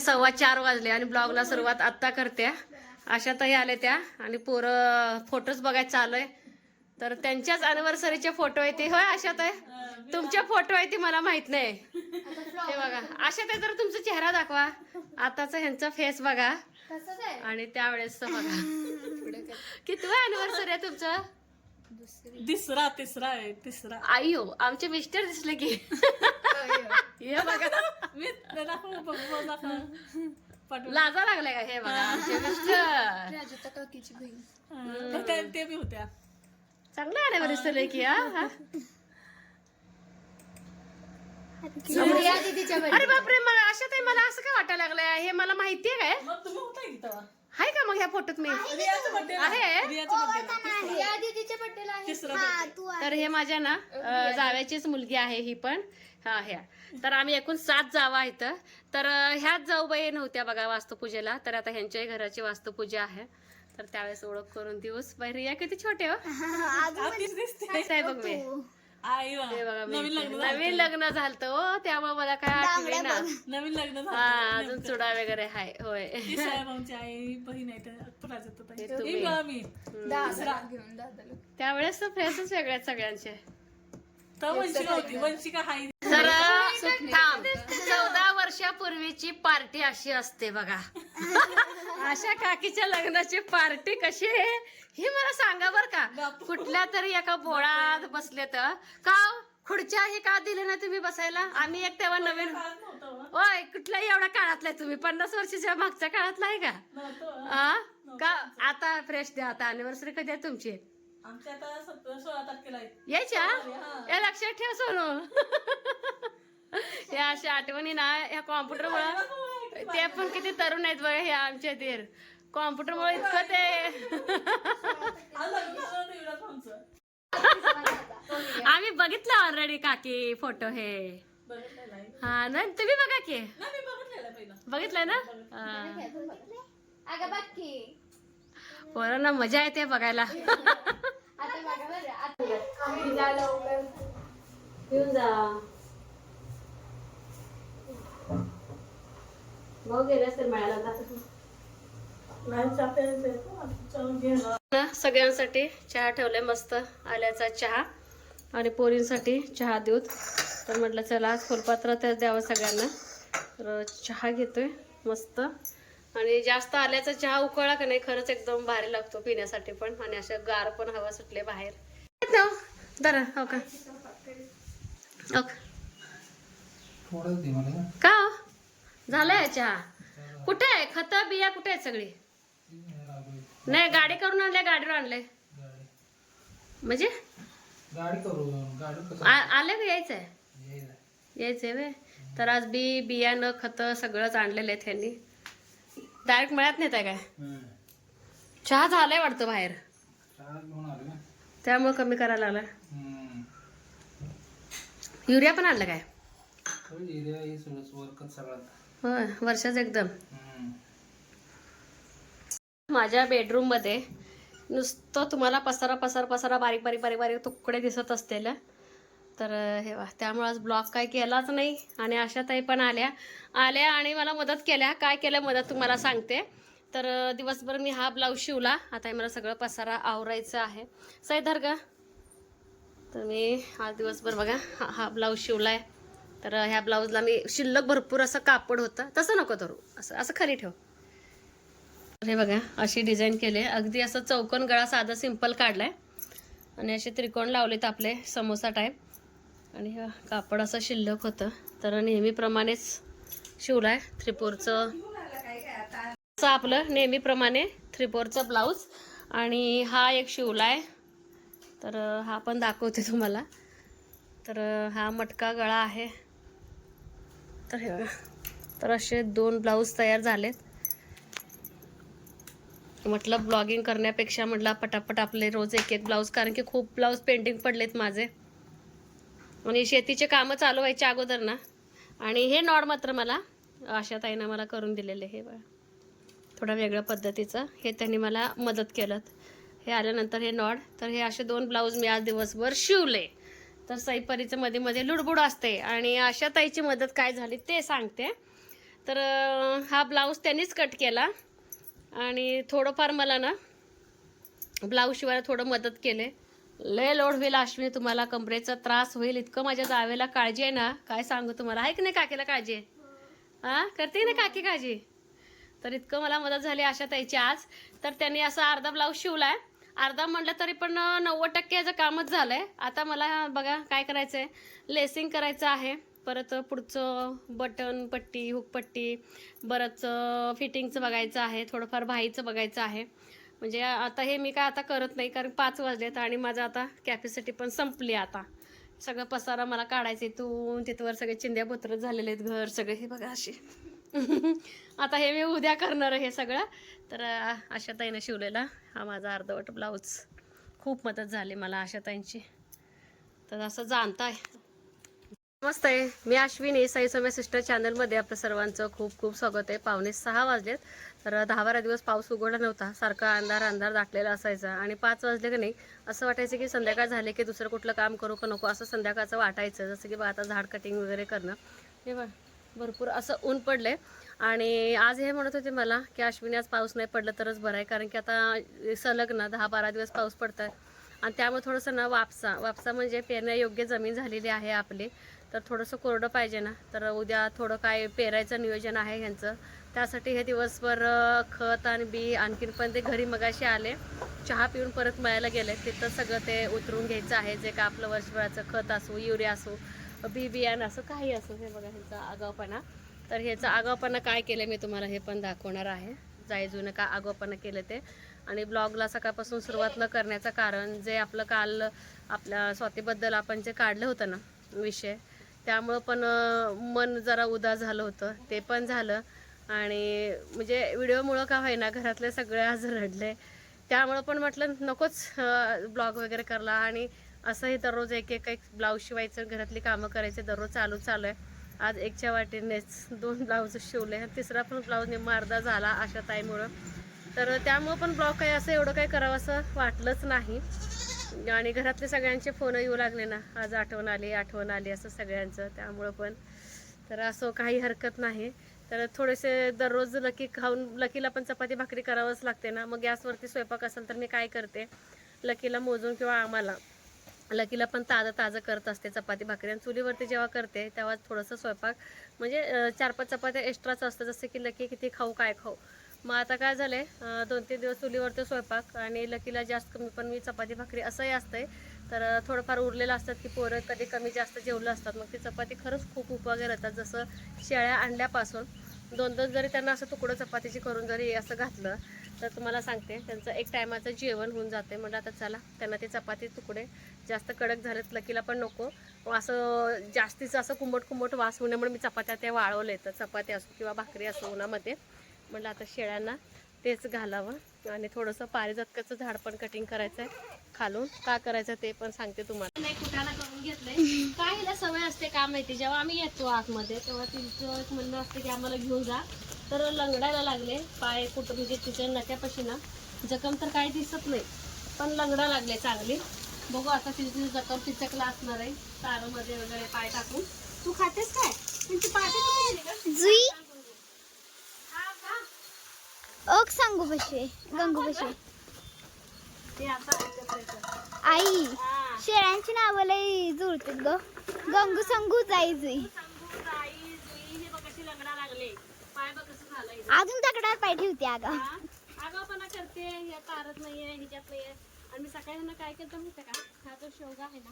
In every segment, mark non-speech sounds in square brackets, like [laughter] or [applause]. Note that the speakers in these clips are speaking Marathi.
सव्वा चार वाजले आणि ब्लॉगला सुरुवात आत्ता करते. अशा ताई आल्या त्या आणि पोरं फोटोज बघायला चालू आहे तर त्यांच्याच अनिव्हर्सरीचे फोटो आहे ते. होय आशा ताई तुमचे फोटो आहे ते मला माहीत नाही. हे बघा. आशा ताई तर तुमचा चेहरा दाखवा. आताचा ह्यांचा फेस बघा. आहे. आणि त्यावेळेस बघा. [laughs] किती अनिव्हर्सरी आहे तुमचं? तिसरा तिसरा आहे तिसरा. आई हो आमचे मिस्टर दिसले की. हे बघा. मी दाखव बघू दाखव पाठव लाजा लागलाय का? हे बघा आमचे मिस्टर. राजूता काकीची बहीण. हा, ते ते बी होत्या. चांगलं अनिव्हर्सरी की हा हा. प्रिया दीदीच्या अरे बापरे मला अशा ताई मला असं काय वाटायला लागलंय? हे मला माहितीये काय? मग तुम्ही होता की तेव्हा? हाय का मग ह्या फोटोत मी? रियाचा आहे? रियाचा बर्थडे प्रिया दीदीच्या बड्डेला आहे. तिसरा birthday. तर हे माझ्या ना अं, जाव्याचीच मुलगी आहे ही पण. हा ह्या. तर आम्ही एकूण सात जावा इथं. तर अं, ह्याच जाऊबाई नव्हत्या बघा वास्तुपूजेला. तर आता ह्यांच्याही घराची वास्तुपूजा आहे. तर त्यावेळेस ओळख करून दिवस. बाई रिया किती छोटे हो? आ, तीच दिसते. कसं आहे बघ मी. आई वा. हे बघा मी नवीन. लग्न नवीन लग्न झालं हो त्यामुळे मला काय आठवे ना. नवीन लग्न हा झालं अजून चुडा वगैरे हाय होय. ती साहेबांची आई बहीण आहे त्या प्राजक्त ताई. हे तुम्ही. ही बघा मी. दादाला घेऊन दादाला. त्यावेळेस तर फेसच वेगळे आहेत सगळ्यांचे. तर वंशिका होती. वंशिका हाय? थांब. वर्षापूर्वीची पार्टी अशी असते बघा. अशा काकीच्या लग्नाची पार्टी कशी आहे हे मला सांगा बर का. कुठल्या तरी एका बोळात बसले तर. का हो? खुर्च्या हे का दिले ना तुम्ही बसायला? आम्ही एक तेव्हा नवीन. होय कुठल्याही एवढ्या काळातला तुम्ही. पन्नास वर्षाच्या मागच्या काळातला आहे का? का? आता फ्रेश द्या. आता अनिव्हर्सरी कधी आहे तुमची? यायच्या? या लक्षात ठेव सोनू. [laughs] या अशा आठवणी ना ह्या कॉम्प्युटर मुळे ते पण किती तरुण आहेत बघा हे आमचे दीर कॉम्प्युटर मुळे इतकं ते. आम्ही बघितलं ऑलरेडी काकी फोटो हे. हा ना तुम्ही बघा की. नाही मी बघितलेलं आहे पहिलं बघितलंय ना. अगं बघ की. पोरांना मजा येते बघायला. आता बघा बरं. आता लवकर येऊन जा. भाऊ तर मिळाला ना. सगळ्यांसाठी चहा ठेवलाय मस्त आल्याचा चहा. आणि पोरींसाठी चहा देऊत तर म्हटलं चला आज फुलपात्र त्याच द्यावं सगळ्यांना. तर चहा घेतोय मस्त. आणि जास्त आल्याचा चहा उकळला का नाही खरंच एकदम भारी लागतो पिण्यासाठी पण. आणि असं गार पण हवा सुटले बाहेर. दरा हो का? हो का? झालाय चहा? कुठे आहे? खत बिया कुठे आहेत सगळी? नाही गाडी करून आणले गाडीवर आणले म्हणजे? आले का यायचंय? यायचंय वे तर आज बी बियाणं खतं सगळंच आणलेलं आहे त्यांनी डायरेक्ट मिळत नाही काय. चहा झालाय वाटतं बाहेर. त्यामुळे कमी करायला लागला. युरिया पण आणलं काय? हे होय वर्षाच एकदम. माझ्या बेडरूममध्ये नुसतं तुम्हाला पसारा पसारा पसारा बारीक बारीक बारीक बारीक तुकडे दिसत असतील. तर हे वा त्यामुळे आज ब्लॉग काय केलाच नाही आणि अशा ताई पण आल्या. आल्या आणि मला मदत केल्या. काय केलं मदत तुम्हाला सांगते. तर दिवसभर मी हा ब्लाऊज शिवला. आता हे मला सगळं पसारा आवरायचं आहे. सैधर ग तर मी आज दिवसभर बघा हा हा ब्लाऊज शिवलाय. तर ह्या ब्लाऊजला मी शिल्लक भरपूर असं कापड होतं. तसं नको धरू. असं असं खाली ठेव. अरे हे बघा अशी डिझाईन केली. अगदी असं चौकोन गळा साधा सिंपल काढलाय. आणि असे त्रिकोण लावलेत आपले समोसा टाईप आणि कापड असं शिल्लक होतं. तर नेहमीप्रमाणेच शिवलाय त्रिपोरचं. असं आपलं नेहमीप्रमाणे त्रिपोरचं ब्लाऊज. आणि हा एक शिवलाय. तर हा पण दाखवते तुम्हाला. तर हा मटका गळा आहे. तर हे तर असे दोन ब्लाऊज तयार झालेत. म्हटलं ब्लॉगिंग करण्यापेक्षा म्हटलं पटापट आपले रोज एक एक ब्लाऊज कारण की खूप ब्लाऊज पेंटिंग पडलेत माझे. आणि शेतीचे कामं चालू व्हायच्या अगोदर ना. आणि हे नॉड मात्र मला आशा ताईनं मला करून दिलेले हे बघा. थोडं वेगळ्या पद्धतीचं. हे त्यांनी मला मदत केलं. हे आल्यानंतर हे नॉड तर हे असे दोन ब्लाऊज मी आज दिवसभर शिवले. तर सईपरीचं मध्ये मध्ये लुडबुड असते आणि अशा ताईची मदत काय झाली ते सांगते. तर हा ब्लाऊज त्यांनीच कट केला आणि थोडंफार मला ना ब्लाऊज शिवायला थोडं मदत केले. लय लोड होईल अश्विनी तुम्हाला कमरेचा त्रास होईल इतकं माझ्या जावेला काळजी आहे ना. काय सांगू तुम्हाला? आहे की नाही काकीला काळजी आहे. हा करते ना काकी काळजी. तर इतकं मला मदत झाली अशा ताईची आज. तर त्यांनी असा अर्धा ब्लाऊज शिवला आहे अर्धा म्हटलं तरी पण नव्वद टक्के याचं कामच झालंय. आता मला बघा काय करायचंय. लेसिंग करायचं आहे. परत पुढचं बटन पट्टी हुकपट्टी बरंच फिटिंगचं बघायचं आहे. थोडंफार भाईचं बघायचं आहे. म्हणजे आता हे मी काय आता करत नाही कारण पाच वाजलेत आणि माझं आता कॅपॅसिटी पण संपली आता. सगळं पसारा मला काढायचं तू तिथवर सगळे चिंध्या बोत्र झालेले आहेत घर सगळे हे बघा असे आता हे मी उद्या करणार आहे हे सगळं. तर आशाताईनं शिवलेला हा माझा अर्धवट ब्लाऊज. खूप मदत झाली मला आशाताईंची. तर असं जाणताय. मस्त आहे मी अश्विनी साई सौम्य सिस्टर चॅनलमध्ये आपलं सर्वांचं खूप खूप स्वागत आहे. पावणे सहा वाजलेत. तर दहा बारा दिवस पाऊस उघडला नव्हता. सारखा अंधार अंधार दाटलेला असायचा. आणि पाच वाजले की नाही असं वाटायचं की संध्याकाळ झाले की दुसरं कुठलं काम करू का नको असं संध्याकाळचं वाटायचं. जसं की आता झाड कटिंग वगैरे करणं. हे बघ. भरपूर असं ऊन पडलंय. आणि आज हे म्हणत होते मला की अश्विनी आज पाऊस नाही पडलं तरच बरं आहे कारण की आता सलग ना दहा बारा दिवस पाऊस पडत आहे आणि त्यामुळे थोडंसं ना वापसा वापसा म्हणजे पेरण्यायोग्य जमीन झालेली आहे आपली. तर थोडंसं कोरडं पाहिजे ना. तर उद्या थोडं काय पेरायचं नियोजन आहे ह्यांचं. त्यासाठी हे दिवसभर खत आणि बी आणखीन पण ते घरी मगाशी आले. चहा पिऊन परत मळायला गेले. तिथं सगळं ते उतरून घ्यायचं आहे. जे का आपलं वर्षभराचं खत असू युरिया असो बी बियाणं असं काही असो हे बघा ह्याचा आगावपणा तर ह्याचा आगावपणा काय केलं मी तुम्हाला हे पण दाखवणार आहे. जायजूनं का आगावपणा केलं ते. आणि ब्लॉगला सकाळपासून सुरुवात न करण्याचं कारण जे आपलं काल आपल्या स्वातीबद्दल आपण जे काढलं होतं ना विषय त्यामुळं पण मन जरा उदास झालं होतं. ते पण झालं. आणि म्हणजे व्हिडिओमुळं का होईना घरातले सगळे आज रडले. त्यामुळं पण म्हटलं नकोच ब्लॉग वगैरे करला आणि असंही दररोज एक एक एक ब्लाऊज शिवायचं घरातली कामं करायचे दररोज चालू चालू आहे. आज एकच्या वाटेनेच दोन ब्लाऊज शिवले तिसरा पण ब्लाऊज निम्मा अर्धा झाला अशा ताईमुळं. तर त्यामुळं पण ब्लॉग काही असं एवढं काही करावं असं वाटलंच नाही. आणि घरातले सगळ्यांचे फोन येऊ लागले ना. आज आठवण आली आठवण आली असं सगळ्यांचं. त्यामुळं पण तर असं काही हरकत नाही. तर थोडेसे दररोज लकी खाऊन लकीला पण चपाती भाकरी करावंच लागते ना. मग गॅसवरती स्वयंपाक असेल तर मी काय करते? लकीला मोजून किंवा आम्हाला. लकीला पण ताजं ताजं करत असते चपाती भाकरी. आणि चुलीवरती जेव्हा करते तेव्हा थोडंसं स्वयंपाक म्हणजे चार पाच चपात्या एक्स्ट्राच असतं जसं की लकी किती खाऊ काय खाऊ. मग आता काय झालं आहे दोन तीन दिवस चुलीवरती स्वयंपाक आणि लकीला जास्त कमी पण मी चपाती भाकरी असंही असतंय. तर थोडंफार उरलेलं असतात की पोरं कधी कमी जास्त जेवलं असतात मग ती चपाती खरंच खूप उपयोगी राहतात. जसं शेळ्या आणल्यापासून दोन दोन जरी त्यांना असं तुकडं चपातीची करून जरी असं घातलं तर तुम्हाला सांगते त्यांचं एक टायमाचं जेवण होऊन जाते. म्हणजे आता चला त्यांना ते चपाती तुकडे जास्त कडक झालेत लकीला पण नको. असं जास्तीचं असं कुंबट कुंबट वास होण्यामुळे मी चपात्या त्या वाळवले तर चपाती असो किंवा भाकरी असो उन्हामध्ये. म्हटलं आता शेळ्यांना तेच घालावं. आणि थोडंसं पारिजातकाचं झाड पण कटिंग करायचं आहे खालून. का करायचं ते पण सांगते तुम्हाला. नाही कुठाला करून घेतलंय. काय हिला सवय असते का माहिती? जेव्हा आम्ही येतो आतमध्ये तेव्हा तिचं म्हणणं असतं की आम्हाला घेऊन जा. तर लंगडायला लागले. पाय कुठं म्हणजे तिच्या नट्यापाशी ना जखम तर काही दिसत नाही पण लंगडा लागले चांगली. बघू आता तिची जखम तिच्याकडे असणार आहे. तारामध्ये वगैरे पाय टाकून. तू खातेस काय? तुमची पाठी? जुई? ओक सांगू बशे गंगू राहायचं. आई. शेळ्यांची नावं लई जुळतात ग. गंगू संगू जाई जुई संगू, ताई, जुई, हे बघ कशी लंगडा लागले पाय बघ कसं झालंय अजून तक्रार पाय ठेवते अगं हा? आगाऊपणा करते या तारत नाहीये ह्याच्यात नाहीये. आणि मी सकाळी काय केलं माहिती का? हा जो शेवगा आहे ना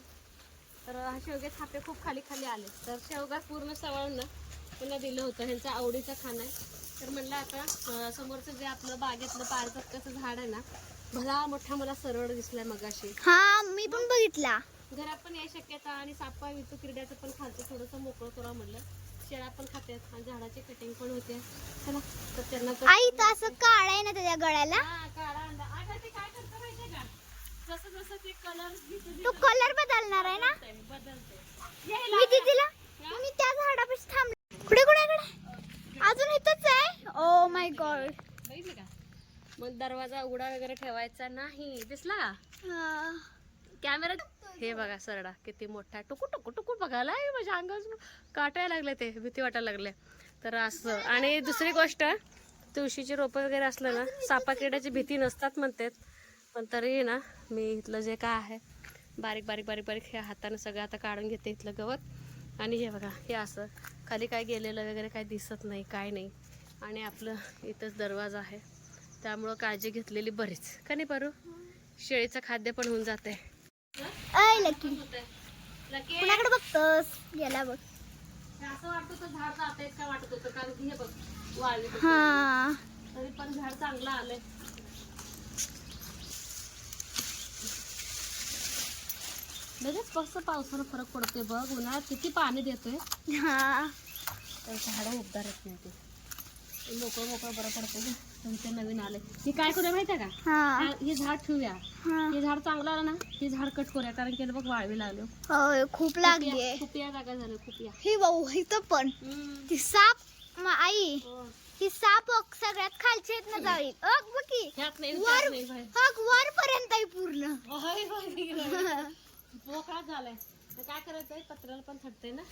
तर हा शेवगे थापे खूप खाली खाली आले. तर शेवगा पूर्ण सवळून ना त्यांना दिलं होतं. ह्यांचा आवडीचं खाणं आहे. तर म्हणलं आता समोरचं जे आपलं बागेतलं पारपत्काचं झाड आहे ना भला मोठा मला सरळ दिसलाय मगाशी. हा मी पण बघितला. घरात पण या शक्यता आणि सापा वितू किरड्याचं पण खालचं थोडंसं मोकळं करा म्हणलं. शेळा पण खात्यात आणि झाडाची कटिंग पण होते. चला तर त्यांना तर- आई तर असं काळ आहे ना त्याच्या गळ्याला? हा, अंडा. ते काय करतं माहितीये का? जसं जसं ते कलर तो कलर बदलणार आहे ना? बदलते मी तिला मी त्या झाडापाशी थांबले. कुठे कुठे कुठे? अजून इथंच आहे? ओ माय गॉड बघितली का? मग दरवाजा उघडा वगैरे ठेवायचा नाही. दिसला? कॅमेरा हे बघा सरडा किती मोठा टुकू टुकू टुकू बघायला. आहे माझ्या अंगावर काटायला लागले ते भीती वाटायला लागले. तर असं. आणि दुसरी गोष्ट तुळशीची रोपं वगैरे असलं ना सापा किड्याची भीती नसतात म्हणतात. पण तरी ना मी इथलं जे काय आहे बारीक बारीक बारीक बारीक हे हाताने सगळं आता काढून घेते इथलं गवत. आणि हे बघा हे असं. खाली काय गेलेलं वगैरे काय दिसत नाही काय नाही. आणि आपलं इथंच दरवाजा आहे. त्यामुळं काळजी घेतलेली बरीच. का नाही बरू शेळीचं खाद्य पण होऊन जाते अय लकी कुणाकडे बघतोस? गेला बघ. असं वाटत होतं झाड वाटत होतं कारण हे. बघ वाळली हा तरी पण झाड चांगलं आलंय लगेच कसं पावसानं फरक पडतोय बघ उन्हाळ्यात किती पाणी देतोय. हा. तर झाडं उबदार येत नाही ते ते मोकळं मोकळं बरं पडतं गं. पण ते नवीन आले. हे काय करूया माहिती आहे का? हा. हा- हे झाड ठेवूया. हा. हे झाड चांगलं आलं ना हे झाड कट करूया कारण की याला बघ वाळवी लागलो होय खूप लागली खूप या जागा झालं खूप या ही भाऊ इथं पण. ती साप म- आई. हो. ही साप सगळ्यात खालची आहेत ना जाईल अग बघ की. ह्यात नाही वर त्यात नाही बाहेर. अग वर पर्यंत आहे पूर्ण. होय, होय, होय. [laughs] मोकळा झालाय. तर काय करायचंय पत्राला पण थटते ना?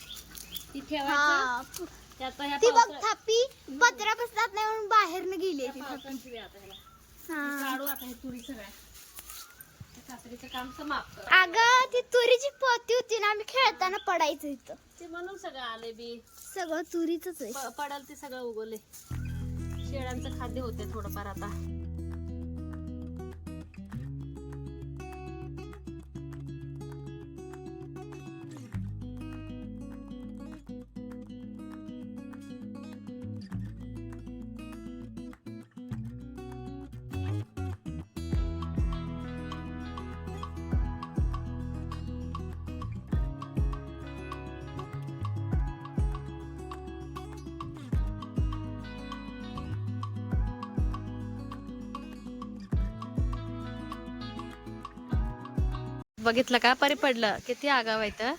ती ठेवायचं. त्यात ह्या ती बघ पावसाळ्यात- थापी पत्रा बसतात नाही म्हणून बाहेर न गेली ती पावसाळ्यात ठेवूया आता ह्याला. हा. काढू आता हे तुरी सगळ्या ते कात्रीचं काम समाप्त. अगं ती तुरीची पोती होती ना आम्ही खेळताना पडायचं इथं. ते म्हणून सगळं आले बी. सगळं तुरीच आहे. प- पडल ते सगळं उगवले शेळ्यांचं खाद्य होते थोडंफार आता. बघितलं का? परी पडलं. किती आगाव आहे तर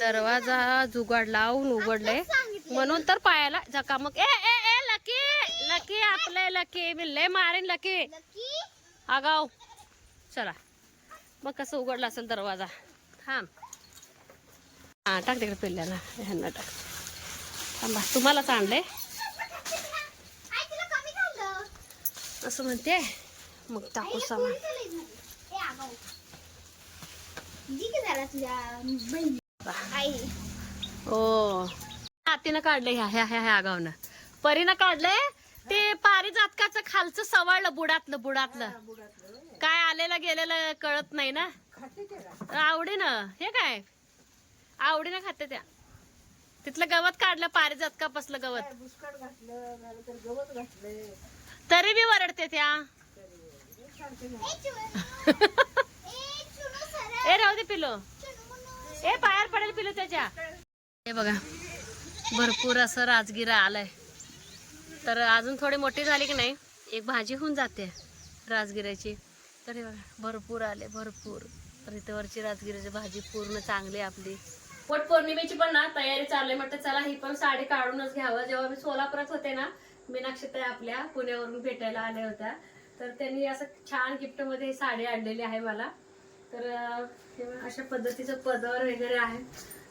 दरवाजा जुगाड लावून उघडले. म्हणून तर पायाला जकामक ए ए ए लकी लकी आपले लकी. मी लय मारेन लकी. आगाव. चला. मग कसं उघडलं असेल दरवाजा? थांब. हा टाक तिकडे पिल्ल्याला. ह्यांना टाक. थांबा. तुम्हालाच आणले असं म्हणते. मग टाकू सामान. हो हातीनं काढले ह्या ह्या ह्या ह्या आगावनं. परीनं काढले ते पारिजातकाचं खालचं सवाळलं बुडातलं बुडातलं. काय आलेलं गेलेलं कळत नाही ना? आवडीनं हे काय? आवडीनं खाते त्या. तिथलं गवत काढलं नाही तर गवत. घातले तरी बी वरडते त्या. [laughs] ए राहू दे पिलो ए पायावर पडेल पिलो त्याच्या. हे बघा भरपूर असं राजगिरा आलाय. तर अजून थोडी मोठी झाली की नाही एक भाजी होऊन जाते राजगिऱ्याची. तर हे बघा भरपूर आले भरपूर. तर इथे वरची राजगिऱ्याची भाजी पूर्ण चांगली आपली. वट पौर्णिमेची पण ना तयारी चालली म्हटलं चला ही पण साडी काढूनच घ्यावं. जेव्हा मी सोलापुरात होते ना मीनाक्षी ताई आपल्या पुण्यावरून भेटायला आल्या होत्या. तर त्यांनी असं छान गिफ्टमध्ये ही साडी आणलेली आहे मला. तर अशा पद्धतीचं पदर वगैरे आहे.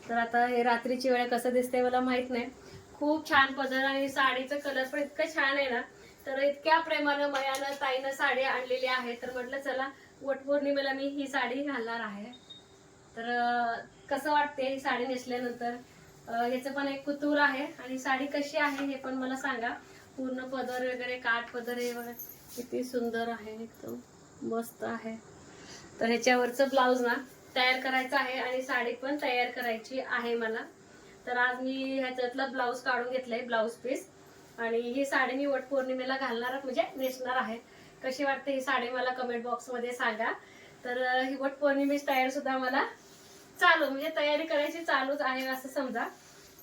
तर आता हे रात्रीची वेळ कसं दिसतंय मला माहीत नाही. खूप छान पदर आणि साडीचं कलर पण इतकं छान आहे ना. तर इतक्या प्रेमानं मयानं ताईनं साडी आणलेली आहे. तर म्हटलं चला वटपौर्णिमेला मी ही साडी घालणार आहे. तर कसं वाटते ही साडी नेसल्यानंतर? ह्याचं याचं पण एक कुतूर आहे. आणि साडी कशी आहे हे पण मला सांगा. पूर्ण पदर वगैरे काठ पदर हे वगैरे किती सुंदर आहे एकदम मस्त आहे. तर ह्याच्यावरचं ब्लाऊज ना तयार करायचं आहे आणि साडी पण तयार करायची आहे मला. तर आज मी ह्याच्यातला ब्लाऊज काढून घेतलाय ब्लाऊज पीस आणि ही साडी मी वट पौर्णिमेला घालणार म्हणजे नेसणार आहे. कशी वाटते ही साडी मला कमेंट बॉक्समध्ये सांगा. तर ही वट पौर्णिमेची तयारी सुद्धा मला चालू म्हणजे तयारी करायची चालूच आहे असं समजा.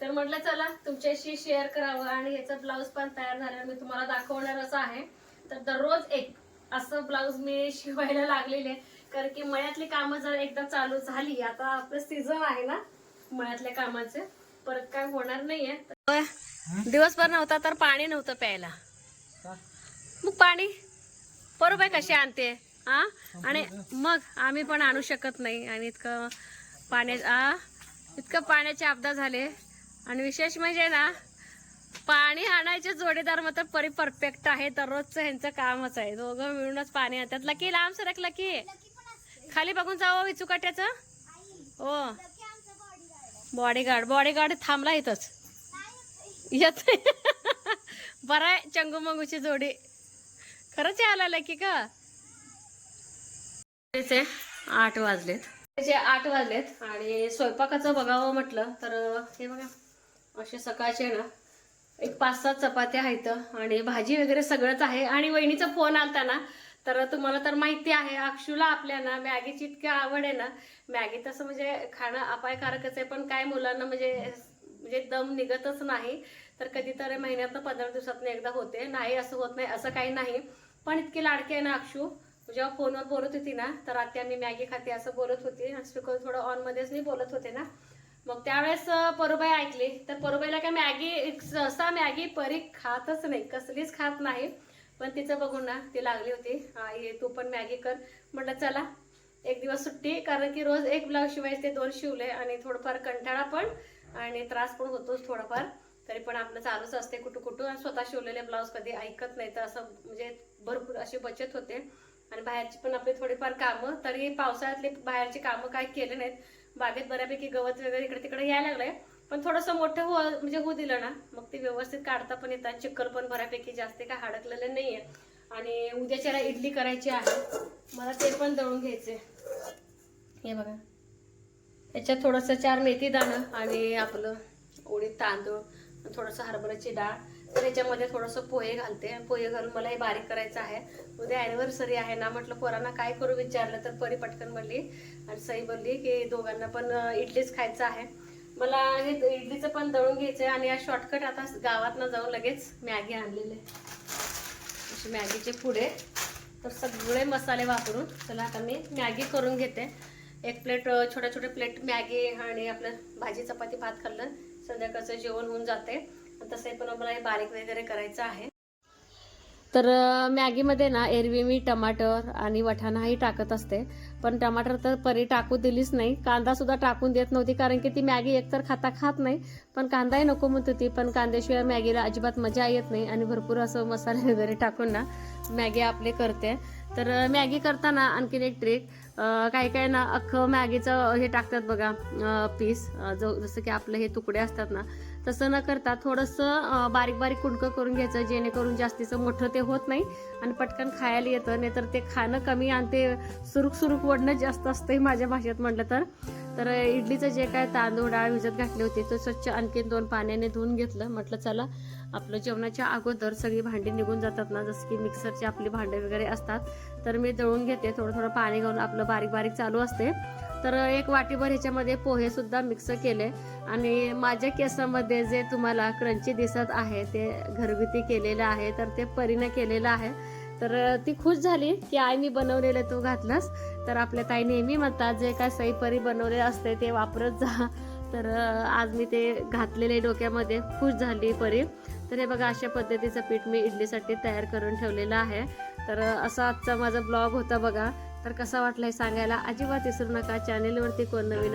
तर म्हटलं चला तुमच्याशी शेअर करावं आणि ह्याचा ब्लाऊज पण तयार झाल्यावर मी तुम्हाला दाखवणार असं आहे. तर दररोज एक असं ब्लाऊज मी शिवायला लागलेले आहे. कारण की मळ्यातली कामं जर एकदा चालू झाली आता आपलं सीझन आहे ना मळ्यातल्या कामाचे परत काय होणार नाहीये. दिवसभर नव्हता तर पाणी नव्हतं प्यायला. मग पाणी? बरोबर कशी आणते? हा आणि मग आम्ही पण आणू शकत नाही. आणि इतकं पाण्या इतकं पाण्याचे आपदा झाले. आणि विशेष म्हणजे ना पाणी आणायचे जोडीदार मात्र परी परफेक्ट आहे दररोजचं ह्यांचं कामच आहे. दोघं मिळूनच पाणी आणतात. लकी लांब सरकलं की खाली बघून जावं विचुकाट्याचं हो. बॉडीगार्ड बॉडीगार्ड थांबला इथंच. येत [laughs] बरं आहे चंगू मंगूची जोडी. खरंच आला का त्याचे आठ वाजलेत. त्याचे आठ वाजलेत आणि स्वयंपाकाचं बघावं म्हटलं तर हे बघा असे सकाळचे ना एक पाच सात चपात्या आहेत आणि भाजी वगैरे सगळंच आहे. आणि वहिनीचा फोन आलता ना तर तुम्हाला तर माहिती आहे अक्षूला आपल्या ना मॅगीची इतकी आवड आहे ना. मॅगी तसं म्हणजे खाणं अपायकारकच आहे पण काय मुलांना म्हणजे म्हणजे दम निघतच नाही. तर कधीतरी महिन्यातनं पंधरा दिवसातनं एकदा होते. नाही असं होत नाही असं काही नाही. पण इतकी लाडकी आहे ना अक्षू. जेव्हा फोनवर बोलत होती ना तर आता मी मॅगी खाते असं बोलत होती. स्पीकर थोडं ऑन मध्येच मी बोलत होते ना. मग त्यावेळेस अं, परुबाई ऐकली. तर परुबाईला काय मॅगी सहसा मॅगी परी खातच नाही कसलीच खात नाही. पण तिचं बघून ना ती लागली होती. आई तू पण मॅगी कर. म्हटलं चला एक दिवस सुट्टी कारण की रोज एक ब्लाऊज शिवायचे ते दोन शिवले आणि थोडंफार कंटाळा पण आणि त्रास पण होतोच थोडाफार. तरी पण आपलं चालूच असते कुठं कुठं आणि स्वतः शिवलेले ब्लाऊज कधी ऐकत नाही तर असं म्हणजे भरपूर अशी बचत होते. आणि बाहेरची पण आपली थोडीफार कामं तरी पावसाळ्यातले बाहेरची कामं काय केले नाहीत. बागेत बऱ्यापैकी गवत वगैरे इकडे तिकडे यायला लागलंय. पण थोडंसं मोठं हो म्हणजे होऊ दिलं ना मग ते व्यवस्थित काढता पण येतात. चक्कर पण बऱ्यापैकी जास्त काय नाही आहे आणि उद्याच्याला इडली करायची आहे. मला ते पण दळून घ्यायचे हे बघा. याच्यात थोडंसं चार मेथी दाणं आणि आपलं उडीद तांदूळ थोडंसं हरभऱ्याची डाळ. तर याच्यामध्ये थोडंसं पोहे घालते. पोहे घालून मला हे बारीक करायचं आहे. उद्या ॲनिव्हर्सरी आहे ना म्हटलं पोरांना काय करू विचारलं तर परी पटकन म्हणली आणि सई बोलली की दोघांना पण इडलीच खायचं आहे. मला हे इडलीचं पण दळून घ्यायचं आहे आणि या शॉर्टकट आता गावातनं जाऊन लगेच मॅगी आणलेले असे मॅगीचे पुढे. तर सगळे मसाले वापरून चला आता मी मॅगी करून घेते. एक प्लेट छोट्या छोट्या प्लेट मॅगी आणि आपलं भाजी चपाती भात खाल्लं संध्याकाळचं जेवण होऊन जाते. तसंही पण मला हे बारीक वगैरे करायचं आहे. तर मॅगीमध्ये ना एरवी मी टमाटर आणि वठाणाही टाकत असते. पण टमाटर तर परी टाकू दिलीच नाही. कांदा सुद्धा टाकून देत नव्हती कारण की ती मॅगी एकतर खाता खात नाही पण कांदाही नको म्हणत होती. पण कांद्याशिवाय मॅगीला अजिबात मजा येत नाही आणि भरपूर असं मसाले वगैरे टाकून ना मॅगी आपले करते. तर मॅगी करताना आणखीन एक ट्रिक काही काही ना अख्खं मॅगीचं हे टाकतात बघा पीस जो जसं की आपलं हे तुकडे असतात ना तसं न करता थोडंसं बारीक बारीक कुडकं करून घ्यायचं जेणेकरून जास्तीचं मोठं ते होत नाही आणि पटकन खायला येतं नाही तर ते खाणं कमी आणि ते सुरुक सुरुक वडणं जास्त असतंय माझ्या भाषेत म्हटलं तर. तर इडलीचं जे काय तांदूळ डाळ भिजत घातली होती तो स्वच्छ आणखीन दोन पाण्याने धुवून घेतलं म्हटलं चला. आपलं जेवणाच्या अगोदर सगळी भांडी निघून जातात ना जसं की मिक्सरचे आपली भांडे वगैरे असतात तर मी दळून घेते थोडं थोडं पाणी घालून आपलं बारीक बारीक चालू असते. तर एक वाटीभर ह्याच्यामध्ये पोहे सुद्धा मिक्स केले आणि माझ्या केसामध्ये जे तुम्हाला क्रंची दिसत आहे ते घरगुती केलेलं आहे तर ते परीनं केलेलं आहे. तर ती खुश झाली की आई मी बनवलेलं तू घातलंस. तर आपल्या ताई नेहमी म्हणतात जे काय सई परी बनवलेलं असते ते वापरत जा. तर आज मी ते घातलेले डोक्यामध्ये खुश झाली परी. तर हे बघा अशा पद्धतीचं पीठ मी इडलीसाठी तयार करून ठेवलेलं आहे. तर असा आजचा माझा ब्लॉग होता बघा. तर कसा वाटला हे सांगायला अजिबात विसरू नका. चॅनेलवरती कोण नवीन